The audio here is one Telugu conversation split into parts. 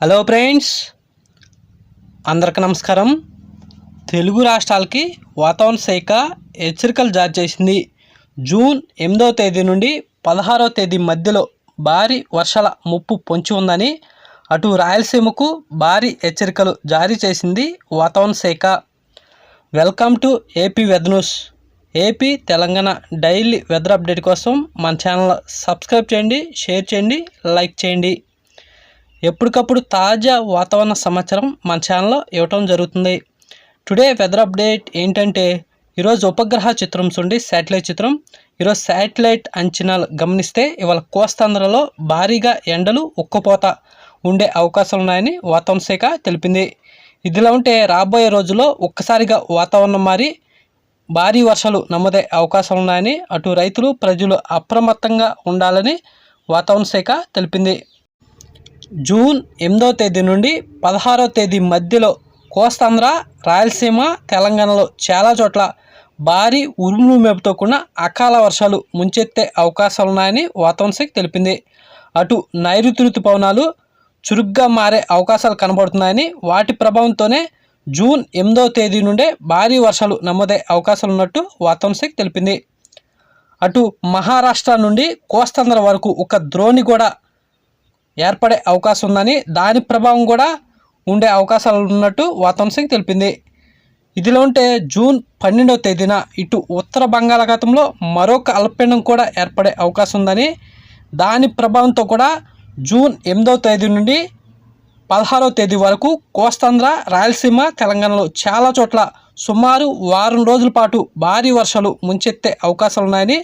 హలో ఫ్రెండ్స్ అందరికి నమస్కారం. తెలుగు రాష్ట్రాలకి వాతావరణ శాఖ హెచ్చరికలు జారీ చేసింది. జూన్ ఎనిమిదవ తేదీ నుండి పదహారవ తేదీ మధ్యలో భారీ వర్షాల ముప్పు పొంచి ఉందని అటు రాయలసీమకు భారీ హెచ్చరికలు జారీ చేసింది వాతావరణ శాఖ. Welcome to AP weather news. AP Telangana daily weather update కోసం మన ఛానల్ సబ్స్క్రైబ్ చేయండి షేర్ చేయండి లైక్ చేయండి. ఎప్పటికప్పుడు తాజా వాతావరణ సమాచారం మన ఛానల్లో ఇవ్వటం జరుగుతుంది. టుడే వెదర్ అప్డేట్ ఏంటంటే ఈరోజు ఉపగ్రహ చిత్రం చూడండి శాటిలైట్ చిత్రం. ఈరోజు శాటిలైట్ అంచనాలు గమనిస్తే ఇవాళ కోస్తాంధ్రలో భారీగా ఎండలు ఉక్కపోత ఉండే అవకాశాలు ఉన్నాయని వాతావరణ శాఖ తెలిపింది. ఇదిలా ఉంటే రాబోయే రోజుల్లో ఒక్కసారిగా వాతావరణం మారి భారీ వర్షాలు నమోదే అవకాశాలు ఉన్నాయని అటు రైతులు ప్రజలు అప్రమత్తంగా ఉండాలని వాతావరణ శాఖ తెలిపింది. జూన్ ఎనిమిదవ తేదీ నుండి పదహారవ తేదీ మధ్యలో కోస్తాంధ్ర రాయలసీమ తెలంగాణలో చాలా చోట్ల భారీ ఉరుములు మేపుతో కూడిన అకాల వర్షాలు ముంచెత్తే అవకాశాలు ఉన్నాయని వాతావరణ శాఖ తెలిపింది. అటు నైరుతి ఋతుపవనాలు చురుగ్గా మారే అవకాశాలు కనబడుతున్నాయని వాటి ప్రభావంతోనే జూన్ ఎనిమిదవ తేదీ నుండే భారీ వర్షాలు నమోదే అవకాశాలు ఉన్నట్టు వాతావరణ శాఖ తెలిపింది. అటు మహారాష్ట్ర నుండి కోస్తాంధ్ర వరకు ఒక ద్రోణి కూడా ఏర్పడే అవకాశం ఉందని దాని ప్రభావం కూడా ఉండే అవకాశాలు ఉన్నట్టు వాతావరణ శాఖ తెలిపింది. ఇదిలో ఉంటే జూన్ పన్నెండవ తేదీన ఇటు ఉత్తర బంగాళాఖాతంలో మరొక అల్పపీడనం కూడా ఏర్పడే అవకాశం ఉందని దాని ప్రభావంతో కూడా జూన్ ఎనిమిదవ తేదీ నుండి పదహారవ తేదీ వరకు కోస్తాంధ్ర రాయలసీమ తెలంగాణలో చాలా చోట్ల సుమారు వారం రోజుల పాటు భారీ వర్షాలు ముంచెత్తే అవకాశాలు ఉన్నాయని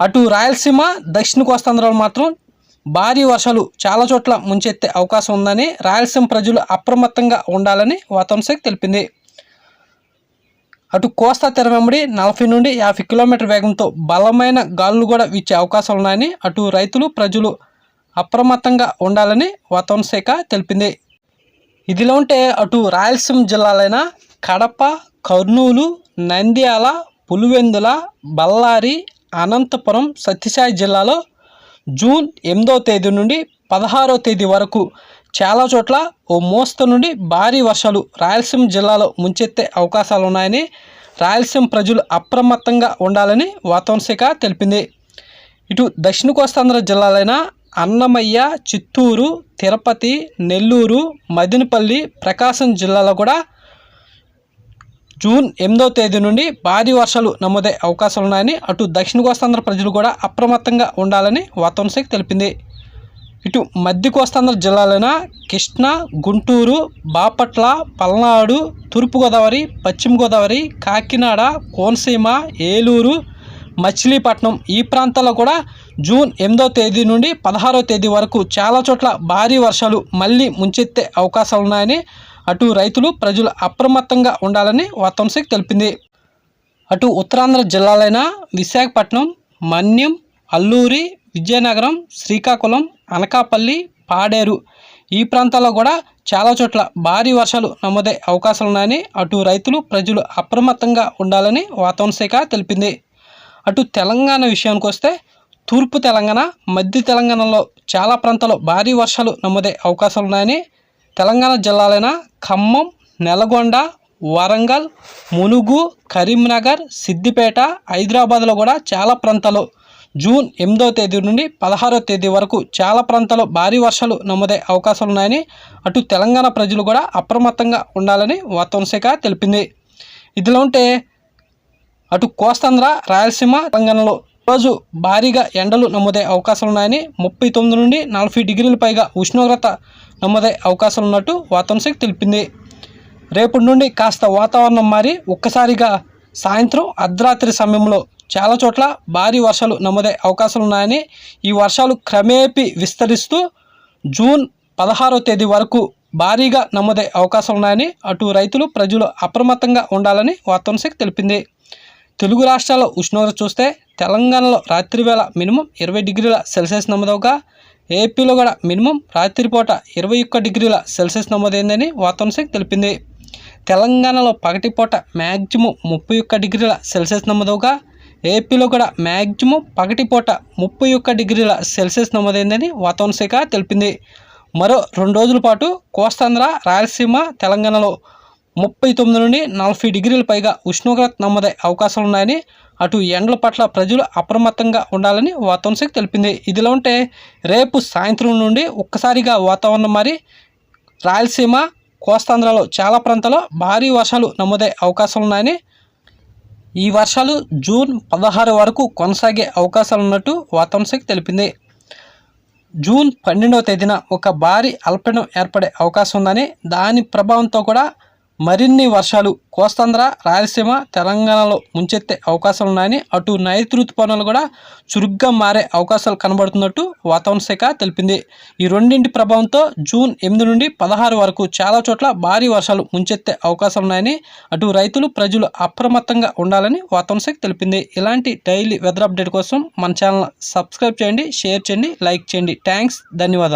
అటు రాయలసీమ దక్షిణ కోస్తాంధ్రలో మాత్రం భారీ వర్షాలు చాలా చోట్ల ముంచెత్తే అవకాశం ఉందని రాయలసీమ ప్రజలు అప్రమత్తంగా ఉండాలని వాతావరణ తెలిపింది. అటు కోస్తా తెర వెంబడి నలభై నుండి యాభై కిలోమీటర్ వేగంతో బలమైన గాలులు కూడా వీచే అవకాశాలు ఉన్నాయని అటు రైతులు ప్రజలు అప్రమత్తంగా ఉండాలని వాతావరణ శాఖ తెలిపింది. ఇదిలో ఉంటే అటు రాయలసీమ జిల్లాలైన కడప కర్నూలు నంద్యాల పులివెందుల బళ్ళారి అనంతపురం సత్యసాయి జిల్లాలో జూన్ ఎనిమిదవ తేదీ నుండి పదహారవ తేదీ వరకు చాలా చోట్ల ఓ మోస్తరు నుండి భారీ వర్షాలు రాయలసీమ జిల్లాలో ముంచెత్తే అవకాశాలు ఉన్నాయని రాయలసీమ ప్రజలు అప్రమత్తంగా ఉండాలని వాతావరణ శాఖ తెలిపింది. ఇటు దక్షిణ కోస్తాంధ్ర జిల్లాలైన అన్నమయ్య చిత్తూరు తిరుపతి నెల్లూరు మదినపల్లి ప్రకాశం జిల్లాలో కూడా జూన్ ఎనిమిదవ తేదీ నుండి భారీ వర్షాలు నమోదే అవకాశాలు ఉన్నాయని అటు దక్షిణ కోస్తాంధ్ర ప్రజలు కూడా అప్రమత్తంగా ఉండాలని వాతావరణ శాఖ తెలిపింది. ఇటు మధ్య కోస్తాంధ్ర జిల్లాలైన కృష్ణా గుంటూరు బాపట్ల పల్నాడు తూర్పుగోదావరి పశ్చిమ గోదావరి కాకినాడ కోనసీమ ఏలూరు మచిలీపట్నం ఈ ప్రాంతాల్లో కూడా జూన్ ఎనిమిదవ తేదీ నుండి పదహారవ తేదీ వరకు చాలా చోట్ల భారీ వర్షాలు మళ్ళీ ముంచెత్తే అవకాశాలు ఉన్నాయని అటు రైతులు ప్రజలు అప్రమత్తంగా ఉండాలని వాతావరణ శాఖ తెలిపింది. అటు ఉత్తరాంధ్ర జిల్లాలైన విశాఖపట్నం మన్యం అల్లూరి విజయనగరం శ్రీకాకుళం అనకాపల్లి పాడేరు ఈ ప్రాంతాల్లో కూడా చాలా చోట్ల భారీ వర్షాలు నమోదే అవకాశాలు ఉన్నాయని అటు రైతులు ప్రజలు అప్రమత్తంగా ఉండాలని వాతావరణ శాఖ తెలిపింది. అటు తెలంగాణ విషయానికి వస్తే తూర్పు తెలంగాణ మధ్య తెలంగాణలో చాలా ప్రాంతాల్లో భారీ వర్షాలు నమోదే అవకాశాలు ఉన్నాయని తెలంగాణ జిల్లాలైన ఖమ్మం నల్గొండ వరంగల్ మునుగు కరీంనగర్ సిద్దిపేట హైదరాబాద్లో కూడా చాలా ప్రాంతాల్లో జూన్ ఎనిమిదవ తేదీ నుండి పదహారవ తేదీ వరకు చాలా ప్రాంతాల్లో భారీ వర్షాలు నమోదే అవకాశాలు ఉన్నాయని అటు తెలంగాణ ప్రజలు కూడా అప్రమత్తంగా ఉండాలని వాతావరణ శాఖ తెలిపింది. ఇదిలో ఉంటే అటు కోస్తాంధ్ర రాయలసీమ తెలంగాణలో రోజు భారీగా ఎండలు నమోదే అవకాశాలు ఉన్నాయని ముప్పై తొమ్మిది నుండి నలభై డిగ్రీల పైగా ఉష్ణోగ్రత నమోదే అవకాశాలు ఉన్నట్టు వాతావరణ శాఖ తెలిపింది. రేపటి నుండి కాస్త వాతావరణం మారి ఒక్కసారిగా సాయంత్రం అర్ధరాత్రి సమయంలో చాలా చోట్ల భారీ వర్షాలు నమోదే అవకాశాలు ఉన్నాయని ఈ వర్షాలు క్రమేపీ విస్తరిస్తూ జూన్ పదహారో తేదీ వరకు భారీగా నమోదే అవకాశాలు ఉన్నాయని అటు రైతులు ప్రజలు అప్రమత్తంగా ఉండాలని వాతావరణ శాఖ తెలిపింది. తెలుగు రాష్ట్రాల్లో ఉష్ణోగ్రత చూస్తే తెలంగాణలో రాత్రివేళ మినిమం ఇరవై డిగ్రీల సెల్సియస్ నమోదవగా ఏపీలో కూడా మినిమం రాత్రిపూట ఇరవై ఒక్క డిగ్రీల సెల్సియస్ నమోదైందని వాతావరణ శాఖ తెలిపింది. తెలంగాణలో పగటిపూట మ్యాక్సిమం ముప్పై ఒక్క డిగ్రీల సెల్సియస్ నమోదవగా ఏపీలో కూడా మ్యాక్సిమం పగటిపూట ముప్పై ఒక్క డిగ్రీల సెల్సియస్ నమోదైందని వాతావరణ శాఖ తెలిపింది. మరో రెండు రోజుల పాటు కోస్తాంధ్ర రాయలసీమ తెలంగాణలో ముప్పై తొమ్మిది నుండి నలభై డిగ్రీల పైగా ఉష్ణోగ్రత నమోదయ్యే అవకాశాలు ఉన్నాయని అటు ఎండల పట్ల ప్రజలు అప్రమత్తంగా ఉండాలని వాతావరణ శాఖ తెలిపింది. ఇదిలా ఉంటే రేపు సాయంత్రం నుండి ఒక్కసారిగా వాతావరణం మారి రాయలసీమ కోస్తాంధ్రలో చాలా ప్రాంతాల్లో భారీ వర్షాలు నమోదయ్యే అవకాశాలు ఉన్నాయని ఈ వర్షాలు జూన్ పదహారు వరకు కొనసాగే అవకాశాలు ఉన్నట్టు వాతావరణ శాఖ తెలిపింది. జూన్ పన్నెండవ తేదీన ఒక భారీ అల్పడం ఏర్పడే అవకాశం ఉందని దాని ప్రభావంతో కూడా మరిన్ని వర్షాలు కోస్తాంధ్ర రాయలసీమ తెలంగాణలో ముంచెత్తే అవకాశాలు ఉన్నాయని అటు నైరుతి ఋతుపవనాలు కూడా చురుగ్గా మారే అవకాశాలు కనబడుతున్నట్టు వాతావరణ శాఖ తెలిపింది. ఈ రెండింటి ప్రభావంతో జూన్ ఎనిమిది నుండి పదహారు వరకు చాలా చోట్ల భారీ వర్షాలు ముంచెత్తే అవకాశాలు ఉన్నాయని అటు రైతులు ప్రజలు అప్రమత్తంగా ఉండాలని వాతావరణ శాఖ తెలిపింది. ఇలాంటి డైలీ వెదర్ అప్డేట్ కోసం మన ఛానల్ సబ్స్క్రైబ్ చేయండి షేర్ చేయండి లైక్ చేయండి. థ్యాంక్స్ ధన్యవాదాలు.